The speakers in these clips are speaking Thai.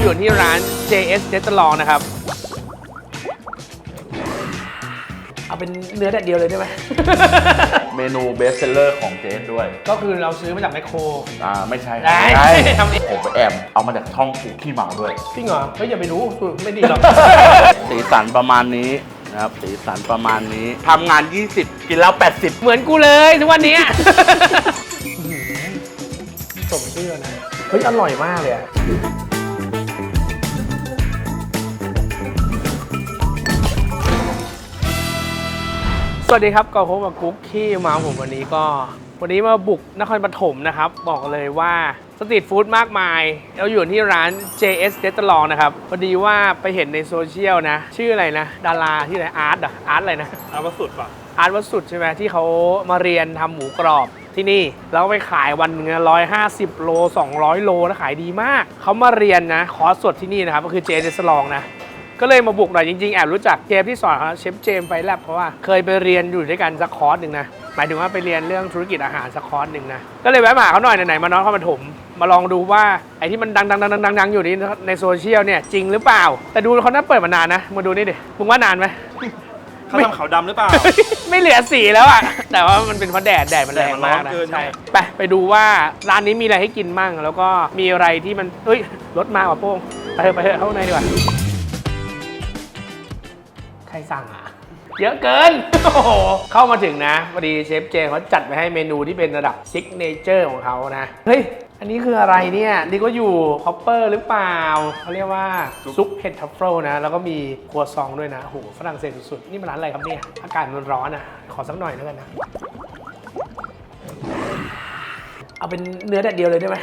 อยู่ที่ร้าน JS r e s t a u r a n t นะครับ เอาเป็นเนื้อแดดเดียวเลยได้ไหม เมนูเบสเซลเลอร์ของเจสด้วย ก็คือเราซื้อมาจากแมคโคร อ่าไม่ใช่ได้ไม่ใช่ทำเอง ผมไปแอบเอามาจากช่องคุกขี้เมาด้วยจริงเหรอเฮ้ยอย่าไปรู้สูตรไม่ดีหรอก สีสันประมาณนี้นะครับ สีสันประมาณนี้ทำงาน 20 กินแล้ว 80 เหมือนกูเลยทุกวันนี้สมชื่อนะ เฮ้ย อร่อยมากเลยอะ สวัสดีครับก็พบกับกุ๊กขี้เมาผมวันนี้ก็ วันนี้มาบุกนครปฐมนะครับ บอกเลยว่าสตรีทฟู้ดมากมาย เราอยู่ที่ร้าน JS r e s t a u r a n t นะครับ พอดีว่าไปเห็นในโซเชียลนะ ชื่ออะไรนะ ดาราที่ไหนอาร์ตอะอาร์ตอะไรนะเอามาสุดป่ะอาร์ตวัดสุดใช่ไหมที่เขามาเรียนทำหมูกรอบที่นี่ แล้วก็ไปขายวันหนึงร้อยห้าสิบโล 200 โลนะขายดีมาก เขามาเรียนนะคอร์สสดที่นี่นะครับก็คือเจเจสลองนะ ก็เลยมาบุกหน่อยจริงๆ แอบรู้จักเจมที่สอนเขาเชฟเจมไฟแลบเพราะว่าเคยไปเรียนอยู่ด้วยกันสักคอร์สหนึ่งนะหมายถึงว่าไปเรียนเรื่องธุรกิจอาหารสักคอร์สหนึ่งนะก็เลยแวะมาหาเขาหน่อยไหนๆมานอนเข้ามาถมมาลองดูว่าไอ้ที่มันดังๆๆๆๆอยู่นี้ในโซเชียลเนี่ยจริงหรือเปล่า แต่ดูเขาน่าเปิดมานานนะมาดูนี่ดิมึงว่านานไหมเขาทำขาวดำหรือเปล่า ไม่เหลือสีแล้วอะ แต่ว่ามันเป็นเพราะแดด แดดมันแรงมากแดดมันร้อนนะเกินใช่ไปไปดูว่าร้านนี้มีอะไรให้กินมั่ง แล้วก็มีอะไรที่มันเฮ้ย รถมาว่ะโป้งไปเถอะไปเถอะเข้าข้างในดีกว่าใค รสั่งอะ เยอะเกิน โอ้โห เข้ามาถึงนะพอดีเชฟเจเขาจัดไปให้เมนูที่เป็นระดับซิกเนเจอร์ของเขานะ เฮ้ย อันนี้คืออะไรเนี่ย นี่ก็อยู่คอปเปอร์หรือเปล่า เขาเรียกว่า ซุปเห็ดทัฟเฟิลนะ แล้วก็มีครัวซองด้วยนะโอ้โหฝรั่งเศสสุดๆ นี่มันร้านอะไรครับเนี่ย อากาศมันร้อนอะ ขอสักหน่อยแล้วกันนะเอาเป็นเนื้อแดดเดียวเลยได้ไหม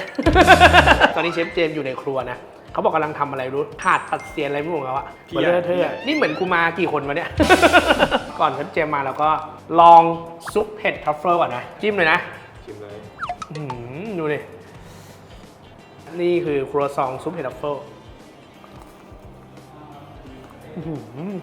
ตอนนี้เชฟเจมส์อยู่ในครัวนะ เขาบอกกำลังทำอะไรรู้ถาดตัดเสียนอะไรไม่รู้ของเขาอะพี่เหมือนใหญ่เลอะเทพี่ใหญ่อะนี่เหมือนกูมากี่คนวะเนี่ย ก่อนเชฟเจมส์มาเราก็ลองซุปเห็ดทรัฟเฟิลก่อนนะ จิ้มเลยนะชิมเลยอื้อหือดูดิ นี่คือครัวซองซุปเห็ดทรัฟเฟิลอื้อหือ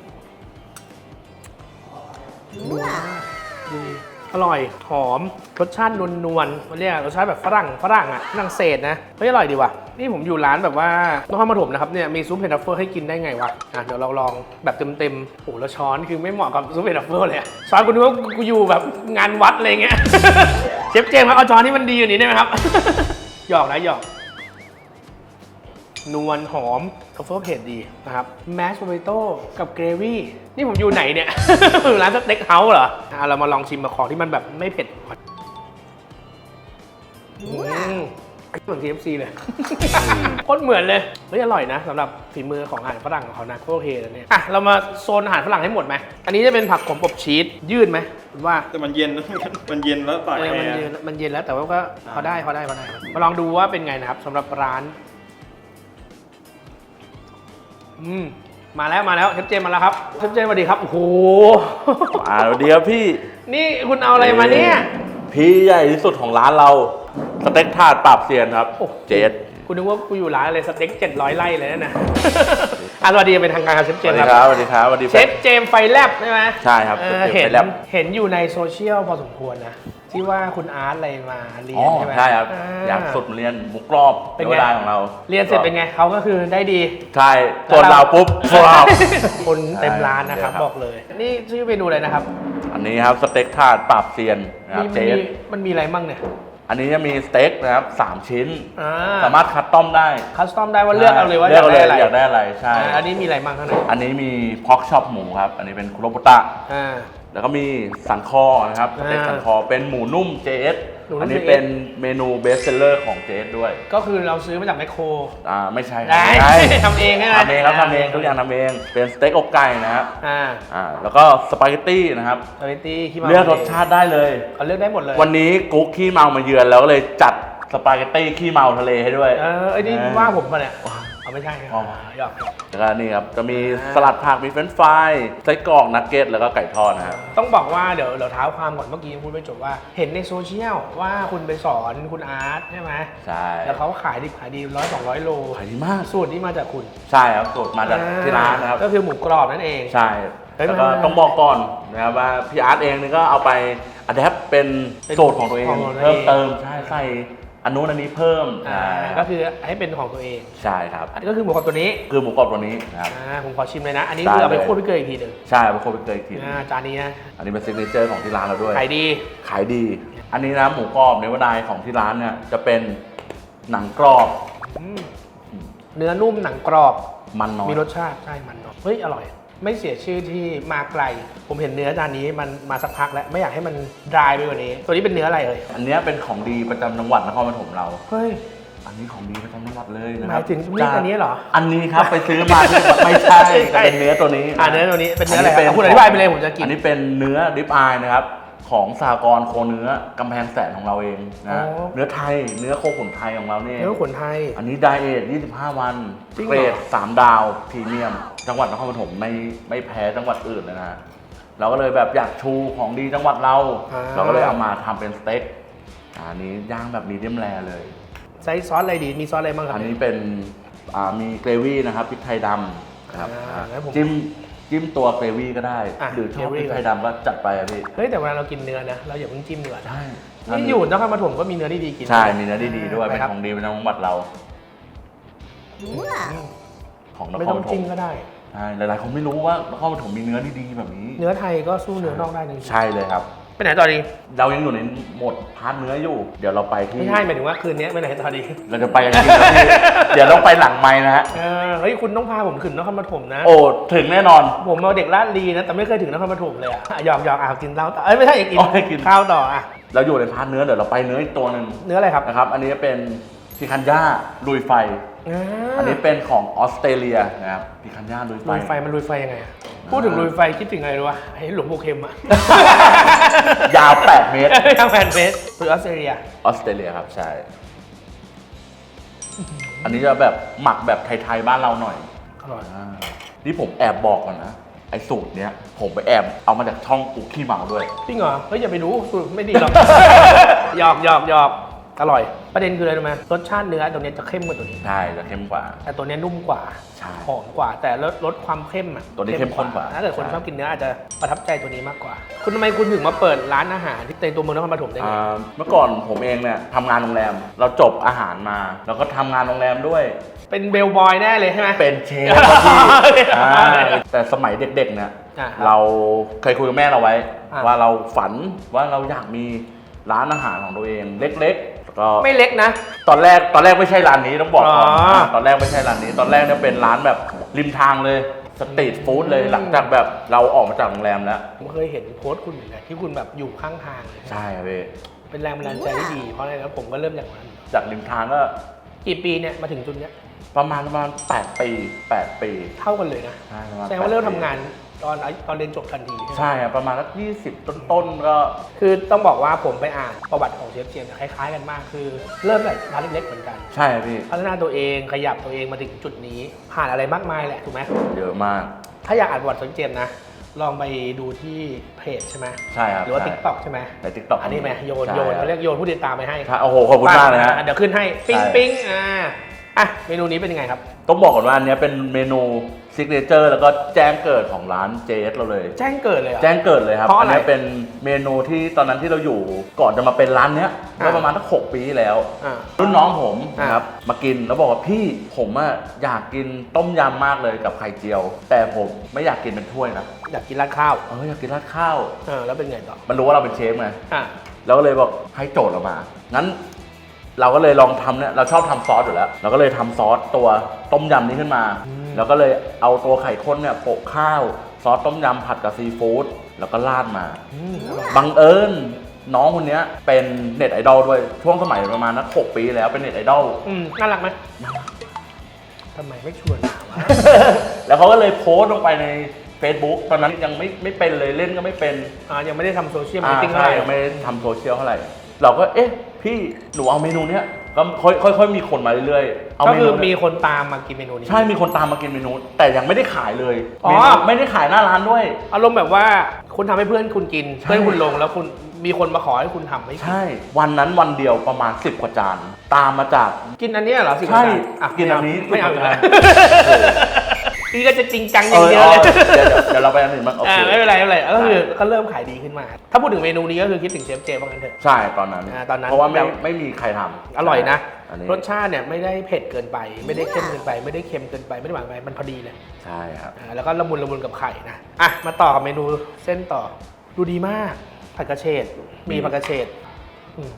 ดูดี อร่อย หอม รสชาตินวลๆมันเรียกรสชาติแบบฝรั่ง ฝรั่งอะ ฝรั่งเศสนะเฮ้ยอร่อยดีว่ะ นี่ผมอยู่ร้านแบบว่านครปฐมนะครับเนี่ย มีซุปเห็ดทรัฟเฟอร์ให้กินได้ไงวะ อะเดี๋ยวเราลองแบบเต็มๆโอ้โหแล้วช้อนคือไม่เหมาะกับซุปเห็ดทรัฟเฟอร์เลยช้อนกูนึกว่ากูอยู่แบบงานวัดอะไรเงี้ย เชฟเจมส์ครับเอาช้อนที่มันดีอยู่านี้ได้ไหมครับ หยอกนะหยอก นวลหอมทัฟเฟิลเผ็ดดีนะครับแมชโปเตโต้กับเกรวี่นี่ผมอยู่ไหนเนี่ย อยู่ร้านสเต็กเฮาส์เหรออะเรามาลองชิมมาของที่มันแบบไม่เผ็ดก่อนอืมเหมือน KFC เลยโคตรเหมือนเลยเฮ้ยอร่อยนะสำหรับฝีมือของอาหารฝรั่งของเขานะโคตรโอเคเลยเนี่ยอะเรามาโซนอาหารฝรั่งให้หมดไหมอันนี้จะเป็นผักขมอบชีสยืดไหมคุณว่าแต่มันเย็นมันเย็นแล้วตากเออแอมันร์เย็นมันเย็นแล้วแต่ว่าก็พอได้พอได้พอได้มาลองดูว่าเป็นไงนะครับสำหรับร้าน อืมมาแล้วมาแล้วเชฟเจมส์มาแล้วครับเชฟเจมส์สวัสดีครับโอ้โหอ่าเดียวพี่ นี่คุณเอาอะไรมาเนี่ย พี่ใหญ่ที่สุดของร้านเราสเต็กถาดปราบเซียนครับโอ้โหเจสคุณนึกว่ากูอยู่ร้านอะไรสเต็กเจ็ดร้อยไร่เลยนะ อะสวัสดีเป็นทางการครับเชฟสเจวัมสส์ดีคครัรับบสวัสดีครับสวัสดีเชฟเจมส์ไฟแลบใช่ไหมใช่ครับเอเชฟอเจมส์เห็นไฟแลบ เห็นอยู่ในโซเชียลพอสมควรนะ ที่ว่าคุณอาร์ตอะไรมาเรียอ๋นอใช่ไหมใช่ครับอ่อยากสุดเรียนหมุกกรอบเป็นไงเวลาของเราเรียนเสร็จเป็นไงเขาก็คือได้ดี ใช่ส่วนเราปุ๊บพวกเรา คนเต็มร้านนะครับ ใช่ครับ บอกเลย นี่ชื่อเมนูอะไรนะครับ อันนี้ครับสเต็กถาดปราบเซียนนะครับมีเจมันมีสมันมีอะไรมั่งเนี่ย อันนี้จะมีสเต็กนะครับสามชิ้น อ่สามารถคัสตอมได้คัสตอมได้ว่าเลือกเอาเลยว่าเลือกเอาเลยอะไรอยากได้อะไรใช่อ่าอันนี้มีอะไรมั่งข้างในอันนี้มีพอกช็อปหมูครับ อันนี้เป็นคุโรบุตะ อ่า แล้วก็มีสันคอนะครับสเต็กอ่า สันคอเป็นหมูนุ่ม JS หมูนุ่มอันนี้ JS เป็นเมนูเบสเซลเลอร์ของ JS ด้วย ก็คือเราซื้อมาจากแมคโคร อ่าไม่ใช่ได้ไม่ใช่ทำเองใช่ไหม ทำเองครับทำเองทุกอย่างทำเอง เป็นสเต็กอกไก่นะครับ อ่าอ่าแล้วก็สปาเกตตี้นะครับ สปาเกตตี้ขี้เมาเลือกรสชาติได้เลย เขาเลือกได้หมดเลยวันนี้กุ๊กขี้เมามาเยือนแล้วก็เลยจัดสปาเกตตี้ขี้เมาทะเลให้ด้วย เออไอ้นี่เออว่าผมปะเนี่ยเอา ไม่ใช่ครับอ๋อ หยอกแล้วก็นี่ครับ จะมีอ่าสลัดผักมีเฟรนช์ฟรายไส้กรอกนักเก็ตแล้วก็ไก่ทอดนะครับ ต้องบอกว่าเดี๋ยวเดี๋ยวเท้าความก่อนเมื่อกี้ยังพูดไม่จบว่า เห็นในโซเชียลว่าคุณไปสอนคุณอาร์ตใช่ไหมใช่แล้วเขาขายดิบขายดีร้อยสองร้อยโลขายดีมาก สูตรนี้มาจากคุณใช่ครับสูตรมาจากที่ร้านนะครับ ก็คือหมูกรอบนั่นเอง ใช่เฮ้ยแล้วก็มัน ต้องบอกก่อนนะครับว่าพี่อาร์ตเองนี่ก็เอาไปอัดแอปเป็นเป็นสูตรของตัวเองของตัวเอง เพิ่มเติมใช่ใส่ อันนู้นอันนี้เพิ่มอ่าใช่ก็คือให้เป็นของตัวเอง ใช่ครับ อันนี้ก็คือหมูกรอบตัวนี้คือหมูกรอบตัวนี้นะครับ อ่าผมขอชิมเลยนะ อันนี้ได้คือเอาไปเลย คั่วพริกเกลืออีกทีหนึ่งใช่เป็นโคไปเกยอีกทีอ่าจานนี้นะอันนี้เป็นซิกเนเจอร์ของที่ร้านเราด้วย ขายดีขายดี อันนี้นะหมูกรอบเนวดายของที่ร้านเนี่ยจะเป็นหนังกรอบอืมเนื้อนุ่มหนังกรอบ มันน้อยมีรสชาติใช่มันเนาะเฮ้ย อร่อย ไม่เสียชื่อที่มาไกล ผมเห็นเนื้อจานนี้มันมาสักพักแล้ว ไม่อยากให้มันดรายไปกว่านี้ ตัวนี้เป็นเนื้ออะไรเอ่ยอันเนี้ยเป็นของดีประจำจังหวัดนครปฐมเรา เฮ้ย อันนี้ของดีประจำจังหวัดเลยนะหคมารับยถึงมีดอันนี้เหรอ อันนี้ครับไปซื้อมาที่จังหวัดไม่ใช่แต่เป็นเนื้อตัวนี้อ่าเนื้อตัวนี้เป็นเนื้ออะไรป็อะคุณอธิบายไปเลยผมจะกิน อันนี้เป็นเนื้อดิบอายนะครับ ของสากรณ์โคเนื้อกำแพงแสนของเราเองนะ อ๋อ เนื้อไทยเนื้อโคขุนไทยของเราเนี่ย เนื้อขนไทย อันนี้ไดเอท25 วัน จริงเหรอ เกรด 3 ดาวพรีเมียม จังหวัดนครปฐมไม่ไม่แพ้จังหวัดอื่นเลยนะฮะ เราก็เลยแบบอยากชูของดีจังหวัดเราเราก็เลยเอามาทำเป็นสเต็กอันนี้ย่างแบบมีเดียมแรเลย ใช้ซอสอะไรดี มีซอสอะไรบ้างครับ อันนี้เป็นอ่ามีเกรวี่นะครับพริกไทยดำนะครับอ่าอ่าแล้วผม จิ้ม จิ้มตัวเกรวี่ก็ได้ อะหรือชอบเกรวี่พริกไทยดำก็จัดไปอะพี่ เฮ้ยแต่เวลาเรากินเนื้อนะเราอย่าเพิ่งจิ้มดีกว่าใช่นี่อยู่นครปฐมก็มีเนื้อดีๆกินใช่ มีเนื้อดีๆด้วยไปเป็นครับของดีประจำจังหวัดเราของนไม่ครต้องปฐจิ้มมก็ได้ ใช่หลายๆคนไม่รู้ว่านครปฐมมีเนื้อดีๆแบบนี้ เนื้อไทยก็สู้เนื้อนอกได้จริงๆ ใช่เลยครับ ไปไหนต่อดี เรายังอยู่ในโหมดพาร์ทเนื้ออยู่ เดี๋ยวเราไปที่ ไม่ใช่หมายถึงว่าคืนนี้ไปไหนต่อดี เราจะไปกันจริงๆแล้วพี่เดี๋ยวต้องไปหลังไม้นะฮะ เออเฮ้ยคุณต้องพาผมขึ้นนครปฐมนะ โอ้ถึงแน่นอน ผมเอาเด็กลาดลีนะ แต่ไม่เคยถึงนครปฐมเลยอะอะหยอกหยอกอะกินเหล้าต่อเอ้ยไม่ใช่อยากกินอ๋อให้กิน ข้าวต่ออะ เราอยู่ในพาร์ทเนื้อเดี๋ยวเราไปเนื้ออีกตัวหนึ่งเนื้ออะไรครับ นะครับ อันนี้เป็น พิคันย่าลุยไฟอ่าอันนี้เป็นของออสเตรเลียนะครับพิคันย่าลุยไฟ ลุยไฟมันลุยไฟยังไงอะพูดถึงลุยไฟคิดถึงอะไรรู้วะไอ้หลวงปู่เข็มอะ ยาว 8 เมตร ทางแฟนเฟสคือออสเตรเลีย ออสเตรเลียครับ ใช่ อันนี้จะแบบหมักแบบไทย ๆ บ้านเราหน่อย อร่อย อ่านี่ผมแอบบอกก่อนนะ ไอ้สูตรเนี้ย ผมไปแอบเอามาจากช่องกุ๊กขี้เมาด้วย จริงเหรอ เฮ้ย อย่าไปรู้สูตรไม่ดีหรอก หยอกหยอกหยอก อร่อย ประเด็นคืออะไรรู้ไหมรสชาติเนื้อตัวเนี้ยจะเข้มกว่าตัวนี้ ใช่จะเข้มกว่า แต่ตัวเนี้ยนุ่มกว่าใช่หอมกว่า แต่ลดลดความเข้มอะตัวนี้เข้มข้นกว่าถ้าเกิดคนใช่ ชอบกินเนื้ออาจจะประทับใจตัวนี้มากกว่า คุณทำไมคุณถึงมาเปิดร้านอาหารที่ในตัวเมืองนครปฐมได้ไง อ่าเมื่อก่อนผมเองเนี่ยทำงานโรงแรม เราจบอาหารมาแล้วก็ทำงานโรงแรมด้วย เป็นเบลบอยแน่เลยใช่ไหม เป็นเชฟครับพี่อ่าแต่สมัยเด็กๆเนี่ยอ่าครับเราเคยคุยกับแม่เราไว้ อ่า ว่าเราฝันว่าเราอยากมีร้านอาหารของตัวเอง เล็กๆแล้ว ก็ไม่เล็กนะ ตอนแรกตอนแรกไม่ใช่ร้านนี้ต้องบอกก่อนอ๋อนะตอนแรกไม่ใช่ร้านนี้ ตอนแรกเนี่ยเป็นร้านแบบริมทางเลยสตรีทฟู้ดเลยอืมหลังจากแบบเราออกมาจากโรงแรมแล้ว ผมเคยเห็นโพสต์คุณเหมือนกันที่คุณแบบอยู่ข้างทางเลยใช่ครับพี่เป็นแรงบันดาลใจที่ดี เพราะอะไรแล้วผมก็เริ่มจากนั้น จากริมทางก็กี่ปีเนี่ยมาถึงจุดเนี้ยประมาณประมาณ 8 ปี 8 ปีเท่ากันเลยนะ ใช่ประมาณแสดงว่าเริ่ม8ทำงาน ตอนตอนเรียนจบทันทีใช่ไหมใช่ครับประมาณสักยี่สิบต้นๆก็ คือต้องบอกว่าผมไปอ่านประวัติของเชฟเจมส์เนี่ยคล้ายๆกันมากคือ เริ่มแบบร้านเล็กๆเหมือนกัน ใช่ครับพี่ พัฒนาตัวเองขยับตัวเองมาถึงจุดนี้ ผ่านอะไรมากมายแหละถูกไหมเยอะมาก ถ้าอยากอ่านประวัติของเจมส์นะ ลองไปดูที่เพจใช่ไหมใช่ครับหรือว่าใช่ ติ๊กต็อกใช่ไหมในทิกตอกอันนี้ไหมโยนใช่โยนเขาเรียกโยนผู้ติดตามไปให้ครับโอ้โห ขอบคุณมากเลยฮะ อ่เดี๋ยวขึ้นให้ ปิ้งใช่ ปิ้งอ่าอะเมนูนี้เป็นยังไงครับ ต้องบอกก่อนว่าอันเนี้ยเป็นเมนู ซิกเนเจอร์แล้วก็แจ้งเกิดของร้านเจสเราเลย แจ้งเกิดเลยเหรอ แจ้งเกิดเลยครับเพราะอะไรเนี้ยเป็นเมนูที่ตอนนั้นที่เราอยู่ก่อนจะมาเป็นร้านเนี้ยอ่าเมื่อประมาณสักหกปีที่แล้ว อ่า รุ่นน้องผมอ่านะครับมากินแล้วบอกว่าพี่ผมอะอยากกินต้มยำมากเลยกับไข่เจียว แต่ผมไม่อยากกินเป็นถ้วยนะอยากกินราดข้าวเอออยากกินราดข้าวอ่าแล้วเป็นไงต่อมันรู้ว่าเราเป็นเชฟไงอะ เราก็เลยบอกให้โจทย์เรามางั้น เราก็เลยลองทำเนี่ยเราชอบทำซอสอยู่แล้ว เราก็เลยทำซอสตัวต้มยำนี้ขึ้นมา แล้วก็เลยเอาตัวไข่ข้นเนี่ยโปะข้าว ซอสต้มยำผัดกับซีฟู้ดแล้วก็ราดมาอืมอร่อยบังเอิญน้องคนเนี้ยเป็นเน็ตไอดอลด้วยช่วงสมัยประมาณนักหกปีแล้วเป็นเน็ตไอดอลอืมน่ารักไหมทำไมไม่ชวนมาวะแล้วเขาก็เลยโพสต์ลงไปใน Facebook ตอนนั้นยังไม่ไม่เป็นเลยเล่นก็ไม่เป็นอ่ายังไม่ได้ทำโซเชียลมาอ่าร์เก็ตติ้งใช่เท่าไหร่ยังไม่ได้ทำโซเชียลเท่าไหร่ เราก็เอ๊ะ พี่หนูเอาเมนูเนี้ยก็ค่อยค่อยค่อยมีคนมาเรื่อยๆเอา ก็เมคือนูมีเนี้ยคนตามมากินเมนูนี้ ใช่มีคนตามมากินเมนู แต่ยังไม่ได้ขายเลยอ๋อเมนูไม่ได้ขายหน้าร้านด้วย อารมณ์แบบว่าคุณทำให้เพื่อนคุณกินใช่เพื่อนคุณลงแล้วคุณมีคนมาขอให้คุณทำให้กินใช่ วันนั้นวันเดียวประมาณ 10 กว่าจาน ตามมาจาก กินอันเนี้ยเหรอสิใช่อะกินอันนี้ไม่เอาสิอีบกกว่าแล้วจานนี่ก็จะจริงจังอเอย่างอเดียวเอาเลยเดี๋ยวเดี๋ยวเดี๋ยวเราไปอันอื่นบ้างโออ่าเคไม่เป็นไรไม่เป็นไรก็คือก็เริ่มขายดีขึ้นมา ถ้าพูดถึงเมนูนี้ก็คือคิดถึงเชฟเจว่างั้นเถอะใช่ตอนนั้นอ่าตอนนั้นเพราะว่าไม่แบบไม่มีใครทำอร่อยนะ อันนี้รสชาติเนี่ยไม่ได้เผ็ดเกินไป ไม่ได้เข้มเกินไป ไม่ได้เค็มเกินไปไม่ได้หวานเกินไปมันพอดีเลยใช่ครับอ่าแล้วก็ละมุนละมุนกับไข่นะอะมาต่อกับเมนูเส้นต่อดูดีมากผัดกระเฉดมีผัดกระเฉดอืม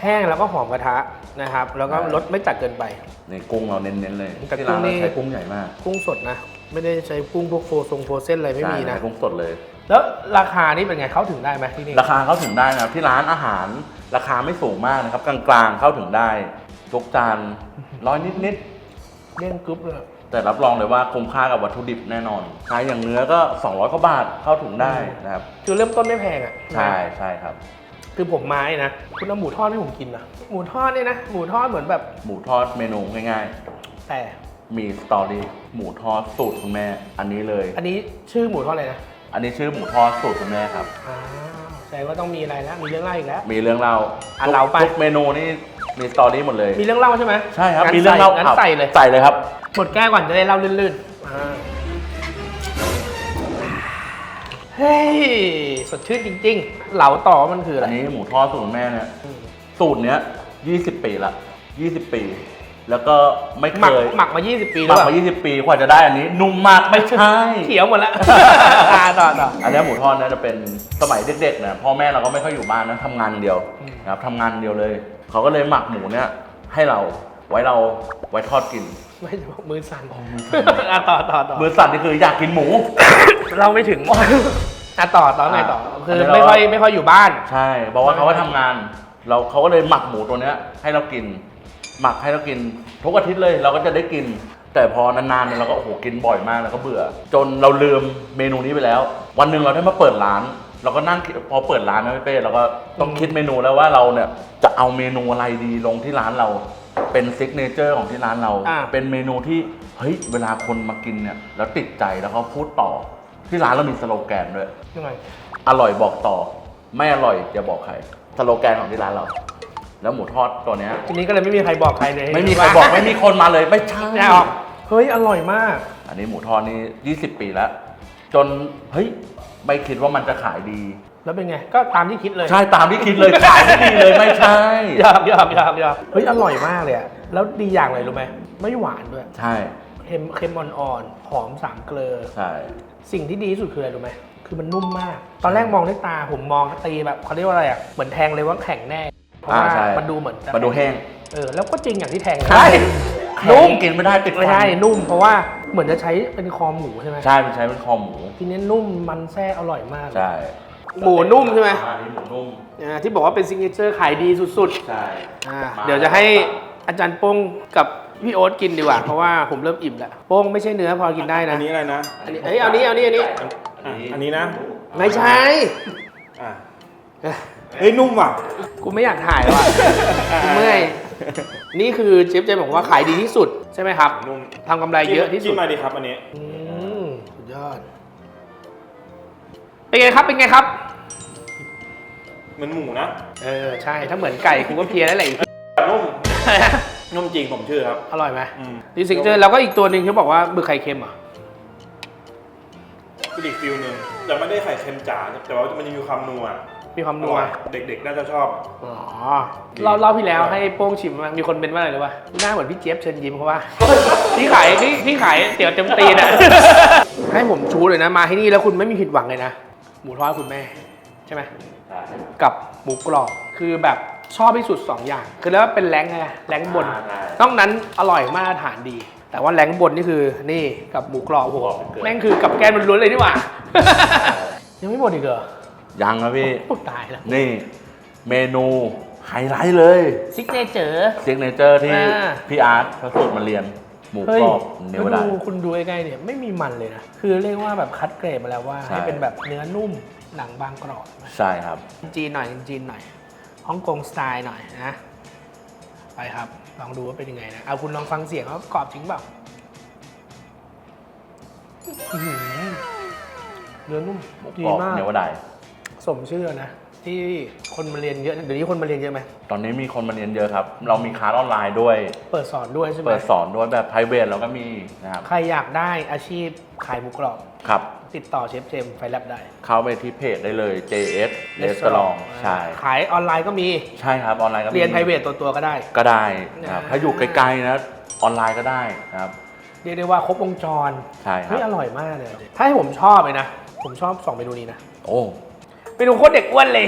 แห้งแล้วก็หอมกระทะนะครับ แล้วก็รสไม่จัดเกินไป ในกุ้งเราเน้นๆเลยแต่ที่ร้านกุ้งนี่ เราใช้กุ้งใหญ่มากกุ้งสดนะ ไม่ได้ใช้กุ้งพวกโฟทรงโฟเส้นอะไรไม่มีใช่นะ ใช้กุ้งสดเลย แล้วราคานี่เป็นไงเข้าถึงได้ไหมที่นี่ ราคาเข้าถึงได้นะครับที่ร้านอาหารราคาไม่สูงมากนะครับ กลางๆเข้าถึงได้ ทุกจานร้อยนิดเล่นกรุ๊ปเลยๆแต่รับรองเลยว่าคุ้มค่ากับวัตถุดิบแน่นอนขายอย่างเนื้อก็ 200กว่าบาทเข้าถึงได้นะครับ คือเริ่มต้นไม่แพงอะใช่ใช่ครับ คือผมไม้นะ คุณเอาหมูทอดให้ผมกินนะหมูทอดเนี่ยนะ หมูทอดเหมือนแบบ หมูทอดเมนูง่ายแต่ ๆ มีสตอรี่หมูทอดสูตรคุณแม่ อันนี้เลย อันนี้ชื่อหมูทอดอะไรนะอันนี้ชื่อหมูทอดสูตรคุณแม่ครับอ้าว แสดงว่าต้องมีอะไรแล้วมีเรื่องเล่าอีกแล้ว มีเรื่องเล่าอะทุกเล่าไป ทุกเมนูนี่มีสตอรี่หมดเลยมีเรื่องเล่าใช่ไหมใช่ครับงั้นมีเรื่องเล่าใส่งั้นใส่เลยใส่เลยครับ หมดแก้วก่อนจะได้เล่าลื่นๆอ่าเฮ้ยสดชื่นจริง ๆ เหลาต่อมันคืออะไรอันนี้หมูทอดสูตรคุณแม่เนี่ยสูตรเนี้ย 20 ปีละ 20 ปี แล้วก็ไม่หมักเคยหมักมา 20 ปีหแล้มัวกมา 20 ปีกว่าจะได้อันนี้ นุ่มมากไม่ใช่ เขียวหมดแล้วอ่าต่อต่อ อันเนี้ยหมูทอดเนี่ยจะเป็นสมัยเด็กๆเนี่ยพ่อแม่เราก็ไม่ค่อยอยู่บ้านนะทำงานเดียวอืม นะครับทำงานเดียวเลย เขาก็เลยหมักหมูเนี่ยให้เราไว้เราไว้ทอดกินไม่จะบอกมือสั่นอะต่อต่อต่อมือสั่นนี่คืออยากกินหมู เราไม่ถึงอะต่อต่อไงต่อคืออันนี้เราไม่ค่อยไม่ค่อยอยู่บ้าน ใช่บอกว่าเขาก็ทำงาน เราเขาก็เลยหมักหมูตัวเนี้ยให้เรากิน หมักให้เรากินทุกอาทิตย์เลยเราก็จะได้กิน แต่พอนานๆเนี่ยเราก็โอ้โหกินบ่อยมากแล้วก็เบื่อ จนเราลืมเมนูนี้ไปแล้ว วันหนึ่งเราได้มาเปิดร้าน เราก็นั่งคิดพอเปิดร้านนะพี่เป้เราก็ต้องคิดเมนูแล้วว่าเราเนี่ยจะเอาเมนูอะไรดีลงที่ร้านเราเป็นซิกเนเจอร์ของที่ร้านเรา อ่าเป็นเมนูที่เฮ้ยเวลาคนมากินเนี่ยแล้วติดใจแล้วเขาพูดต่อ ที่ร้านเรามีสโลแกนด้วย ยังไงอร่อยบอกต่อ ไม่อร่อยอย่าบอกใครสโลแกนของที่ร้านเรา แล้วหมูทอดตัวเนี้ยทีนี้ก็เลยไม่มีใครบอกใครเลยไม่มีใครบอกไม่มีคนมาเลยไม่ใช่ไม่ออกเฮ้ยอร่อยมาก อันนี้หมูทอดนี่20 ปีแล้ว จนเฮ้ยไม่คิดว่ามันจะขายดี แล้วเป็นไง ก็ตามที่คิดเลย ใช่ตามที่คิดเลยขายไม่ดีเลยไม่ใช่หยอกหยอกหยอกหยอกเฮ้ยอร่อยมากเลยอะแล้วดีอย่างเลยรู้ไหมไม่หวานด้วย ใช่เค็มเค็มอ่อนๆหอมสามเกลือใช่สิ่งที่ดีที่สุดคืออะไรรู้ไหมคือมันนุ่มมาก ตอนแรกมองด้วยตาผมมองตีแบบเขาเรียกว่าอะไรอะเหมือนแทงเลยว่าแข็งแน่ เพราะอ่าว่าใช่ มันดูเหมือนจะมาดูแห้งเออแล้วก็จริงอย่างที่แทงใช่นุ่นุ่มมกินไม่ได้ติดไม่ฟันใช่นุ่ม เพราะว่าเหมือนจะใช้เป็นคอหมูใช่ไหมใช่มันใช้เป็นคอหมูทีนี้นุ่มมันแท้อร่อยมาก ใช่หมูนุ่มใช่ไหมอันนี้หมูนุ่มอ่าที่บอกว่าเป็นซิงเกิลเจอร์ขายดีสุดใช่ๆอ่ามาเดี๋ยวจะให้อาจารย์โป้งกับพี่โอ๊ตกินดีกว่า เพราะว่าผมเริ่มอิ่มแล้วโป้งไม่ใช่เนื้อพอกินได้อันะนนี้อะไรนะอันนี้เอ้ยเอานี้เอานี้อันนี้อะอันนี้นะ ไม่ใช่อะ เฮ้ยนุ่มว่ะ กูไม่อยากถ่ายแล้วอะกูเมื่อย นี่คือเชฟเจมบอกว่าขายดีที่สุดใช่ไหมครับนุ่มทำกำไรเยอะที่สุจิ้ดมมาดีครับอันนี้ อืมสุดยอด เป็นไงครับ เป็นไงครับ เหมือนหมูนะเออ ใช่ ถ้าเหมือนไก่กูก็เพลียแล้วแหละอีก นุ่ม นุ่มจริงผมเชื่อครับ อร่อยไหมอืม ดีซิงเจอร์แล้วก็อีกตัวหนึ่งที่บอกว่าบึกไข่เค็มเหรอะ คืออีกฟิลหนึ่งแต่ไม่ได้ไข่เค็มจ๋าแต่ว่ามันยังมีความนัว มีความอนัวร่อยเด็กๆ น่าจะชอบ อ๋อเราเล่าพี่แล้วให้โป้งชิมมามีคนเป็นว่าอะไรรู้ป่ะหน้าเหมือนพี่เจี๊ยบเชิญยิ้มเขาว่า พี่ขายพี่พี่ขายเตี๋ยวเต็มตีนอะ ให้ผมชูเลยนะ มาที่นี่แล้วคุณไม่มีผิดหวังเลยนะ หมูทอดคุณแม่ ใช่ไหมใช่กับหมูกรอบ คือแบบชอบที่สุด 2 อย่าง คือแล้วเป็นแรงไงแรงบนใช่นอกนั้นอร่อยมาตรฐานดี แต่ว่าแรงบนนี่คือนี่กับหมูกรอบโหแม่งคือกับแกล้มล้วนๆเลยนี่หว่า ยังไม่หมดอีกเหรอ ยังนะพี่ โอ้ตายแล้วนี่เมนูไฮไลท์เลยซิกเนเจอร์ ซิกเนเจอร์ที่อ่า พี่อาร์ตเขาสูตรมาเรียน หมูเฮ้กยรอบเนวดา ดูคุณดูใกล้ๆเนี่ยไม่มีมันเลยนะ คือเรียกว่าแบบคัดเกรดมาแล้วว่า ใช่ ให้เป็นแบบเนื้อนุ่มหนังบางกรอบใช่ครับ จีนหน่อยจีนหน่อยฮ่องกงสไตล์หน่อยนะ ไปครับ ลองดูว่าเป็นยังไงนะ เอาคุณลองฟังเสียงว่ากรอบจริงเปล่าอื้อหือเนื้อนุ่มหมูดีกรอบมาก เนวดา สมชื่อนะ ที่คนมาเรียนเยอะเดี๋ยวนี้คนมาเรียนเยอะไหมตอนนี้มีคนมาเรียนเยอะครับ เรามีคลาสออนไลน์ด้วย เปิดสอนด้วยใช่ไหมเปิดสอนด้วยแบบ p r i v a t เราก็มีนะครับใครอยากได้อาชีพขายหมูกรอบ ครับ ติดต่อเชฟเจมส์ไฟแลบได้เข้าไปที่เพจได้เลย JS Restaurant ใช่ขายออนไลน์ก็มีใช่ครับออนไลน์ก็มีเรียนไพรเวทตัวตัวๆก็ได้ ก็ได้นะครับอ่าถ้าอยู่ไกลๆนะออนไลน์ก็ได้นะครับเรียกได้ว่าครบวงจรใช่ครัเฮ้บยอร่อยมากเลย ถ้าให้ผมชอบเลยนะ ผมชอบสองเมนูนี้นะ โอ้ เมนูโคตรเด็กอ้วนเลย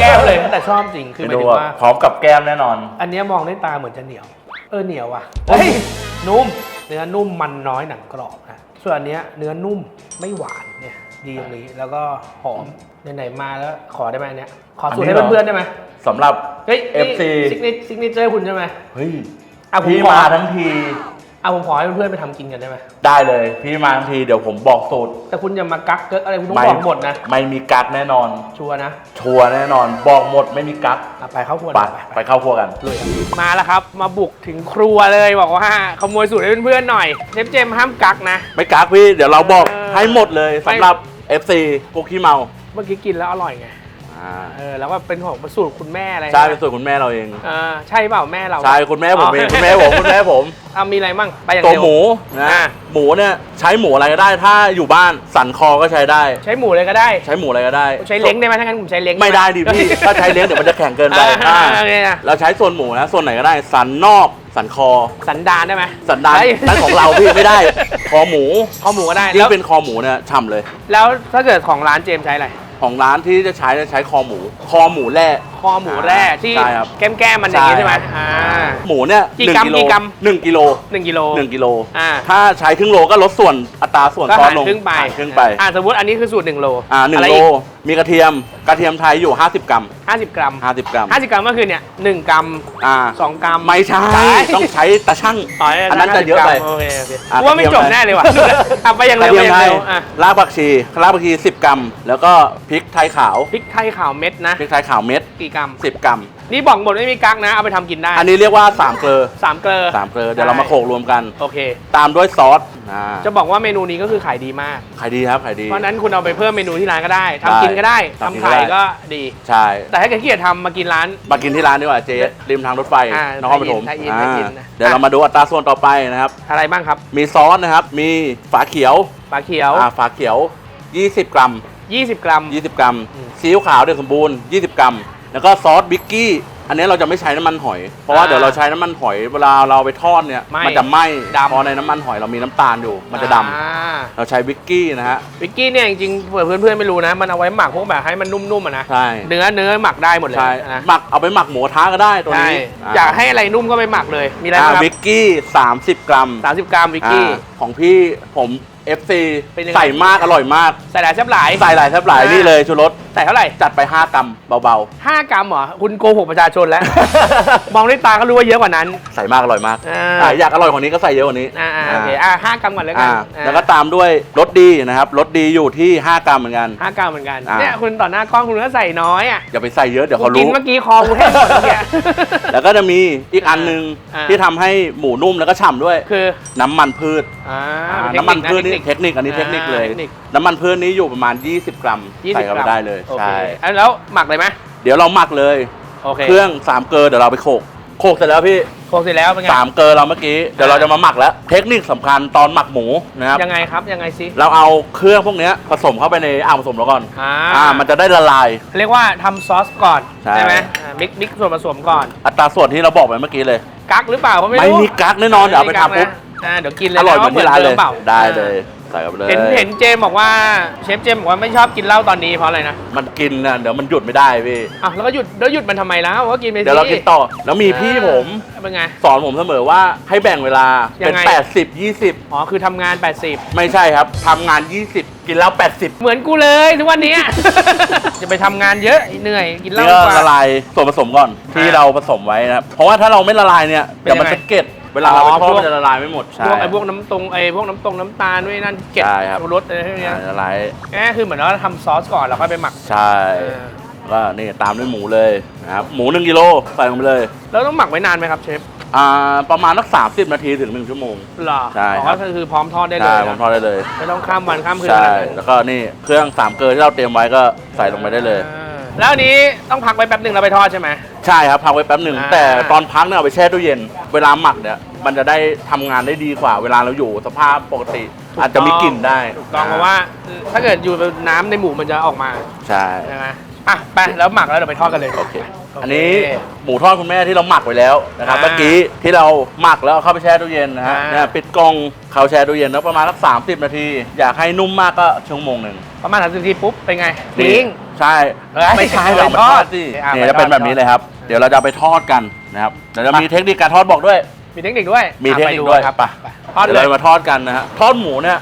แก้วเลยแต่ชอบจริงคือหไปมายดูถึงว่าว่า พร้อมกับแก้มแน่นอน อันเนี้ยมองด้วยตาเหมือนจะเหนียว เออเหนียวว่ะเฮ้ยนุ่มเนื้อนุ่มมันน้อยหนังกรอบนะส่วนอันเนี้ยเนื้อนุ่มไม่หวานเนี่ยดีตรงนี้แล้วก็หอมไหนๆมาแล้วขอได้ไหมอันเนี้ยขอสูตรอันนี้ให้เหรอเพื่อนๆได้ไหมสำหรับ เฮ้ย FC ซิกเนซิกเนเจอร์คุณใช่ไหมเฮ้ยอะผมพี่ขอมาทั้งที เอาผมขอให้เพื่อนๆไปทำกินกันได้ไหมได้เลยพี่มาทั้งทีเดี๋ยวผมบอกสูตรแต่คุณอย่ามากักเกิกอะไรคุณต้องบอกหมดนะ ไม่มีกักแน่นอน ชัวร์นะชัวร์แน่นอน บอกหมดไม่มีกักอะไปเข้าครัวไปไปไปเข้าครัวกันเลยมาแล้วครับ มาบุกถึงครัวเลยบอกว่าขโมยสูตรให้เพื่อนๆหน่อยเชฟเจมส์ห้ามกักนะ ไม่กักพี่เดี๋ยวเราบอกเออให้หมดเลยสำหรับ FC พวกขี้เมา เมื่อกี้กินแล้วอร่อยไง อ่าเออแล้วก็เป็นของสูตรคุณแม่อะไรใช่เป็นสูตรคุณแม่เราเองเออใช่เปล่าแม่เราใช่คุณแม่ผมเองอ๋อคุณแม่ผมคุณแม่ผมเอามีอะไรมั่งไปอย่างตัวเร็วหมูนะอ่าหมูเนี่ยใช้หมูอะไรก็ได้ ถ้าอยู่บ้านสันคอก็ใช้ได้ ใช้หมูเลยก็ได้ ใช้หมูอะไรก็ได้ ใช้เล้งได้ไหมถ้างั้นผมใช้เล้งไม่ได้ดิพี่ถ้าใช้เลี้ยงเดี๋ยวมันจะแข็งเกินไปอ่าอ่าโอเคนะเราใช้ส่วนหมูนะส่วนไหนก็ได้ สันนอกสันคอ สันดานได้ไหมสันดานเฮ้ยนั่นของเราพี่ไม่ได้ คอหมูคอหมูก็ได้ยิ่แล้งวเป็นคอหมูเนี่ยฉ่ำเลย แล้วถ้าเกิดของร้านเจมส์ใช้อะไร ของร้านที่จะใช้จะใช้คอหมู คอหมูแร่คอหมูแร่ที่ใช่ครับแก้มๆมันอย่างนี้ใช่ไหมใช่ครับ อ่า หมูเนี่ยกี่หนึ่งกรัมกิโลกี่กรัม หนึ่งกิโลหนึ่งกิโลหนึ่งกิโลอ่าถ้าใช้ครึ่งโลก็ลดส่วนอัตราส่วนก็ซอสหารลงครึ่งไปหารครึ่งไปอ่าสมมติอันนี้คือสูตรหนึ่งโลอ่าหนึ่งะไรโลอีกมีกระเทียมกระเทียมไทยอยู่ 50 กรัม ห้าสิบกรัม50 กรัมห้าสิบกรัมก็คือเนี่ยหนึ่งกรัมอ่าสองกรัมไม่ใช่ต้องใช้ตะช่าง อ๋ออันนั้นจะเยอะไป50กรัมโอเคโอเคอะกูว่าไม่กระเทีจยมบแน่เลยว่ะทำไปอย่างกระเร็วเทียมอย่างไทยเร็วอะรากผักชีรากผักชี 10 กรัม แล้วก็พริกไทยขาวพริกไทยขาวเม็ดนะ พริกไทยขาวเม็ด กี่กรัม 10 กรัม นี่บอกหมดไม่มีกั๊กนะ เอาไปทำกินได้อันนี้เรียกว่า3เกลือสามเกลือสามเกลือเดี๋ยวเรามาโขลกรวมกัน โอเค ตามด้วยซอสอ่าจะบอกว่าเมนูนี้ก็คือขายดีมาก ขายดีครับขายดี เพราะฉะนั้นคุณเอาไปเพิ่มเมนูที่ร้านก็ได้ทำได้กินก็ได้ทำกินทำก็ขายได้ก็ดี ใช่แต่ถ้าเกิดขี้เกียจทำมากินร้าน มากินที่ร้านดีกว่าเจ๊ริมทางรถไฟอ่านครปฐมไทยอินอ่าไทยอินนะเดี๋ยวเรามาดูอัตราส่วนต่อไปนะครับ อะไรบ้างครับมีซอสนะครับ มีฝาเขียวปลาเขียว อ่าฝาเขียว 20 กรัม 20 กรัม 20 กรัม อืม ซีอิ๊วขาวเด็กสมบูรณ์ 20 กรัม แล้วก็ซอสบิ๊กกี้อันนี้เราจะไม่ใช้น้ำมันหอย เพราะว่าอ่าเดี๋ยวเราใช้น้ำมันหอยเวลาเราไปทอดเนี่ยไหม้มันจะไหม้ดำเพราะในน้ำมันหอยเรามีน้ำตาลอยู่มันจะดำอ่าเราใช้บิ๊กกี้นะฮะวิกกี้เนี่ยจริงๆเผื่อเพื่อนๆไม่รู้นะ มันเอาไว้หมักพวกแบบให้มันนุ่มๆอะนะใช่เนื้อเนื้อหมักได้หมดเลยใช่นะหมักเอาไปหมักหมูกระทะก็ได้ตัวใช่นี้อยากให้อะไรนุ่มก็ไปหมักเลยมีอะไรอ่าบ้างครับบิ๊กกี้ 30 กรัมสามสิบกรัมวิกกี้ อ่าของพี่ผม FC เป็นยังไง ใส่มากอร่อยมากใส่หลายแซ่บหลาย ใส่หลายแทบหลายอ่านี่ นี่เลยชูรสใส่เท่าไหร่จัดไป 5 กรัมเบา ห้ากรัมเหรอ คุณโกหกประชาชนแล้ว มองด้วยตาก็รู้ว่าเยอะกว่านั้น ๆ ใส่มากอร่อยมากอ่า อ่าอยากอร่อยกว่านี้ก็ใส่เยอะกว่านี้อ่าอ่าโอเคอ่าห้ากรัมก่อนแล้วกัอ่านอ่าแล้วก็ตามด้วยรสดีนะครับรสดีอยู่ที่ 5 กรัมเหมือนกัน ห้ากรัมเหมือนกันอ่า เนี่ยคุณต่อหน้ากล้องคุณก็ใส่น้อยอะอย่าไปใส่เยอะเดี๋ยวเขากินรู้ เมื่อกี้คอกูแห้งหมดเมื่อกี้แล้วก็จะมีอีกอันหนึงอ่า ที่ทำให้หมูนุ่มแล้วก็ฉ่ำด้วย คือน้ำมันพืช อ่าอ่าเป็น้ำมันเทพืคชนี่นิคเทคนิคอันนี้เทคนิคเลย อ่าเทคนิค น้ำมันพืชนี้อยู่ประมาณ 20 กรัมยี่ใส่สิบเข้ากไปรัม ได้เลยโอเคใช่อะแล้วหมักเลยไหมเดี๋ยวเราหมักเลย โอเคเครื่องสามเกลือเดี๋ยวเราไปโขลกโขลกเสร็จแล้วพี่โคกเสร็จแล้วเป็นไง สามเกลือเราเมื่อกี้เดี๋ยวเราจะมาหมักแล้ว เทคนิคสำคัญตอนหมักหมูนะครับ ยังไงครับยังไงซิเราเอาเครื่องพวกเนี้ยผสมเข้าไปในอ่างผสมแล้วก่อน อ่าอ่า มันจะได้ละลาย เรียกว่าทำซอสก่อนใช่ ไหมอ่ามิกมิกส่วนผสมก่อน อัตราส่วนที่เราบอกไปเมื่อกี้เลย กักหรือเปล่าก็ไม่ไม่รู้ มีกั๊กแน่นอนเดี๋ยวเอาไปม่มีกทำปุ๊บนะ อ่าเดี๋ยวกินเลยอร่อยนะเหมือนที่ร้านเลยดิมเปล่าได้เลยใส่เข้าไปเลยเห็นเห็นเจมบอกว่าเชฟเจมบอกว่าไม่ชอบกินเหล้าตอนนี้เพราะอะไรนะมันกินนะเดี๋ยวมันหยุดไม่ได้พี่ อะแล้วก็หยุดแล้วหยุดมันทำไมแล้วก็กินไปสิ เดี๋ยวเรากินต่อ แล้วมีพี่ผมเป็นไง สอนผมเสมอว่าให้แบ่งเวลาเป็น ยังไง 80 20อ๋อ คือทำงาน80ไม่ใช่ครับทำงาน 20 กินแล้ว 80เหมือนกูเลยทุกวันนี้จะไปทำงานเยอะเหนื่อยกินเหล้าเนื้อดีกว่า ละลายส่วนผสมก่อนที่อ่าเราผสมไว้นะครับเพราะว่าถ้าเราไม่ละลายเนี่ยเป็นเดี๋ยวมันยังไงจะเก็ดเวลาเราไปอ๋อทอดพวก มันจะละลายไม่หมดพวกไอ้พวกน้ำตรงไอ้พวกน้ำตรงน้ำตาลด้วยนั่นเก็บใช่ครับ รสอะไรพวกเนี้ยอ่าละลายแค่คือเหมือนว่าทำซอสก่อนแล้วค่อยไปหมักใช่ เออ ก็นี่ตามด้วยหมูเลยนะครับหมู1กิโลใส่ลงไปเลย แล้วต้องหมักไว้นานไหมครับเชฟอ่าประมาณสัก30นาทีถึง1ชั่วโมงหรอใช่อ๋อครับก็คือพร้อมทอดได้เลใช่ยผมนะทอดได้เลยไม่ต้องข้ามวันข้ามคืนใช่อะไรเลยแล้วก็นี่เครื่องสามเกลือที่เราเตรียมไว้ก็ใส่ลงไปได้เลย อ่าแล้วอันนี้ต้องพักไว้แป๊บหนึ่งเราไปทอดใช่ไหม ใช่ครับพักไว้แป๊บหนึ่งอ่า แต่ตอนพักเนี่ยเอาไปแช่ตู้เย็น เวลาหมักเนี่ยมันจะได้ทำงานได้ดีกว่า เวลาเราอยู่สภาพปกติ อาจจะมีกลิ่นได้ถูกต้องเพราะว่าถ้าเกิดอยู่น้ำในหมูมันจะออกมาใช่ ใช่ไหม อะไปแล้วหมักแล้วเดี๋ยวไปทอดกันเลยโอเคโอเค อันนี้หมูทอดคุณแม่ที่เราหมักไว้แล้วนะครับ อ่าเมื่อกี้ที่เราหมักแล้วเอาเข้าไปแช่ตู้เย็นนะฮะอ่า เนี่ยปิดกล่องเข้าแช่ตู้เย็นแล้วประมาณสักสามสิบนาที อยากให้นุ่มมากก็ชั่วโมงหนึ่งประมาณสามสิบนาทีปุ๊บเป็นไงปิ้ง ใช่ เอ้ยไม่ใช่ไปเราททออดดสิอ่าเนี่ยไปจะเป็นทอดแบบนี้เลยครับ เดี๋ยวเราจะเอาไปทอดกันนะครับเดี๋ยวจะมีเทคนิคการทอดบอกด้วย มีเทคนิคด้วยมีอะเทคนิคไปด้วยครับไปไปทอดเดี๋ยวเลยเรามาทอดกันนะฮะทอดหมูเนี่ย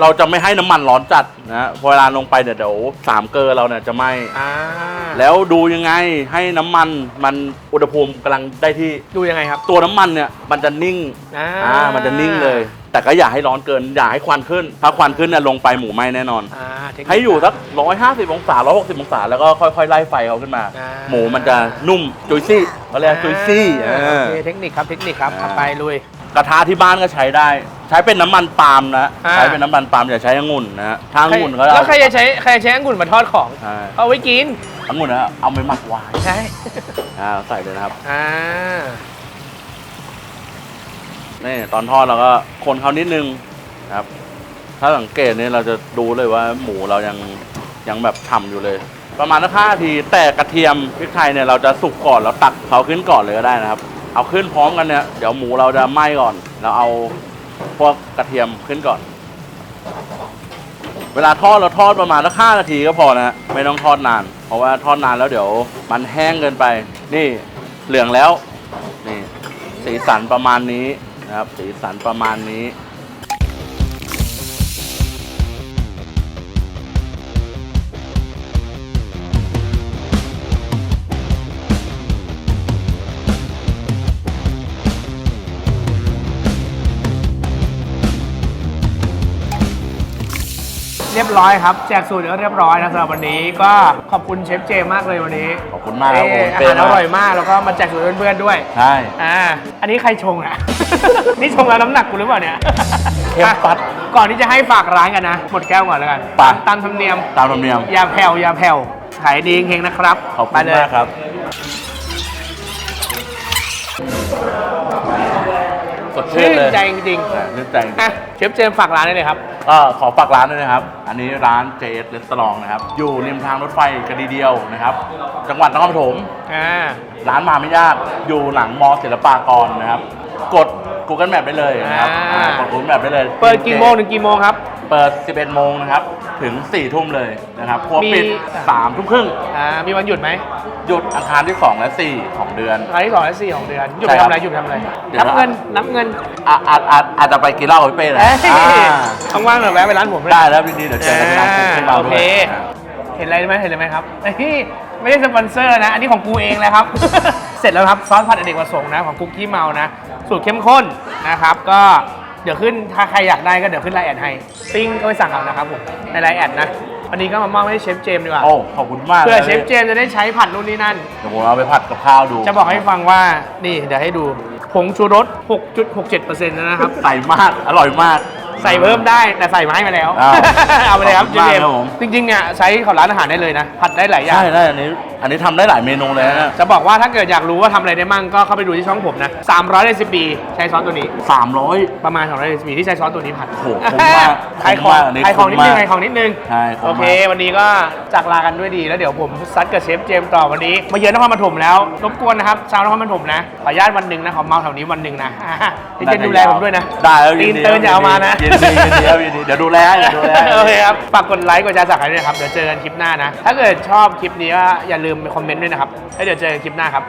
เราจะไม่ให้น้ำมันร้อนจัดนะฮะพอเวลาลงไปเนี่ยเดี๋ยวสามเกลอเราเนี่ยจะไหม้อ่าแล้วดูยังไงให้น้ำมันมันอุณหภูมิกำลังได้ที่ดูยังไงครับ ตัวน้ำมันเนี่ยมันจะนิ่งอ่าอ่ามันจะนิ่งเลย แต่ก็อย่าให้ร้อนเกิน อย่าให้ควันขึ้น ถ้าควันขึ้นเนี่ยลงไปหมูไหม้แน่นอน อ่าเทคนิคให้อยู่สักร้อยห้าสิบองศาร้อยหกสิบองศาแล้วก็ค่อยๆไล่ไฟเขาขึ้นมา อ่าหมูมันจะนุ่มจุยซี่เขาเรียกจุยซี่อ่าเออโอเคเทคนิคครับเทคนิคครับอ่าเอาไปลุย กระทะที่บ้านก็ใช้ได้ ใช้เป็นน้ำมันปาล์มนะอ่า ใช้เป็นน้ำมันปาล์มอย่าใช้องุ่นนะฮะถ้าองุ่นเขาแล้วใครจะใช้ใครจะใช้องุ่นมาทอดของ ใช่เอาไว้กิน องุ่นนะเอาไปหมักไวายใช่ อ่าใส่เลยนะครับ อ่า นี่ตอนทอดเราก็คนเขานิดนึงครับ ถ้าสังเกตเนี่ยเราจะดูเลยว่าหมูเรายังยังแบบฉ่ำอยู่เลย ประมาณสักห้านาทีแต่กระเทียมพริกไทยเนี่ยเราจะสุกก่อนแล้วตักเขาขึ้นก่อนเลยก็ได้นะครับ เอาขึ้นพร้อมกันเนี่ยเดี๋ยวหมูเราจะไหม้ก่อนเราเอาพวกกระเทียมขึ้นก่อน เวลาทอดเราทอดประมาณสักห้านาทีก็พอนะไม่ต้องทอดนาน เพราะว่าทอดนานแล้วเดี๋ยวมันแห้งเกินไป นี่เหลืองแล้วนี่สีสันประมาณนี้ นะครับสีสันประมาณนี้ ยบร้อยครับแจกสูตรก็เรียบร้อยนะสำหรับวันนี้ก็ขอบคุณเชฟเจมากเลยวันนี้ขอบคุณมากครับเอ่อผมอาเป้หารมาก อร่อยมากแล้วก็มาแจกสูตรเพื่อนๆด้วยใช่อ่าอันนี้ใครชงอะ นี่ชงแล้วน้ำหนักกูหรือเปล่าเนี่ยเข้มปัดอะก่อนที่จะให้ฝากร้านกันนะหมดแก้วก่อนแล้วกันไปตามตามธรรมเนียม ตามธรรมเนียม อย่าแผ่วอย่าแผ่วขายดีเฮงๆนะครับขอบคุไปณเลย มากครับสด ชื่ชื่นนเลยใจจริงอ่าชื่นใจๆอะเชฟเจมส์ฝากร้านได้เลยครับ ก็ขอฝากร้านด้วยนะครับ อันนี้ร้าน JS Restaurant นะครับ อยู่ริมทางรถไฟกระดีเดียวนะครับ จังหวัดนครปฐม อ่า ร้านมาไม่ยาก อยู่หลังมอศิลปากรนะครับ กด Google Map ได้เลยนะครับอ่า อ่ากด Google Map ได้เลยเปิดกี่โมงถึงกี่โมงครับ เปิด 11 โมงนะครับ ถึง 4 ทุ่มเลยนะครับครัวมีปิด3ทุ่มครึ่ง อ่ามีวันหยุดไหมหยุดอังคารที่ 2 และ 4 ของเดือนรายที่สองและสี่ของเดือนหยุดใช่ไปครับทำอะไรหยุดไปทำอะไรเดี๋ยว นับเงินนับเงินอาอาจอาจอาจจะไปกินเหล้ากับพี่เป้แหละเอ้ยอ่าว่างๆหน่อยแวะไปร้านผมเลยได้แล้วยินดีเดี๋ยวเจอกันที่ร้านคุกกี้เมาโอด้เควย เห็นอะไรไหมเห็นอะไรไหมครับเฮ้ยไม่ได้สปอนเซอร์นะ อันนี้ของกูเองแหละครับเสร็จแล้วครับซอสผัดอเนกประสงค์นะของคุกกี้เมานะ สูตรเข้มข้นนะครับ ก็เดี๋ยวขึ้นถ้าใครอยากได้ก็เดี๋ยวขึ้นไลน์แอดให้ปิ้งก็ไปสั่งเอานะครับผมในไลน์แอดนะวันนี้ก็มามอบให้เชฟเจมส์ดีกว่าโอ้ขอบคุณมากเพื่อลยเชฟเจมส์จะได้ใช้ผัดนู่นนี่นั่นเดี๋ยวผมเอาไปผัดกับข้าวดู จะบอกให้ฟังว่านี่เดี๋ยวให้ดูผงชูรส 6.67%นะครับใส่มากอร่อยมาก ใส่เพิ่มได้แต่ใส่มาให้มาแล้ว อ้าวเอาไปเลยครับขอบคุณมากเจมครับผม จริงๆเนี่ยใช้ของร้านอาหารได้เลยนะ ผัดได้หลายอย่าง ใช่ได้อันนี้ อันนี้ทำได้หลายเมนูเลยนะจะบอกว่าถ้าเกิดอยากรู้ว่าทำอะไรได้มั่งก็เข้าไปดูที่ช่องผมนะ300 recipe ใช้ซอสตัวนี้ สามร้อย ประมาณ200 recipe ที่ใช้ซอสตัวนี้ผัดโอ้โหคุ้มมากขายขคุ้องมมากอันนี้ขายของนิดนึงคุ้มมากขายของนิดนึงใช่คุ้มมาก โอเค วันนี้ก็จากลากันด้วยดี แล้วเดี๋ยวผมซัดกับเชฟเจมส์ต่อวันนี้ มาเยือนนครปฐมแล้วรบกวนนะครับชาวนครปฐมนะขออนุญาตวันหนึ่งนะขอเมาแถวนี้วันหนึ่งนะอ่าที่จะดูแลผมด้วยนะได้แล้วตียินดีเตือนอย่าเอามานะ ยินดียินดีครับยินดีเดี๋ยวดูแลให้เดี๋ยวดูแลให้ โอเคครับฝากกดไลค์กดแชร์สักกันด้วยนะครับ เดี๋ยวเจอกันคลิปหน้านะ ถ้าเกิดชอบคลิปนี้ก็อย่าลืมไปคอมเมนต์ด้วยนะครับแล้วเดี๋ยวเจอกันคลิปหน้าครับ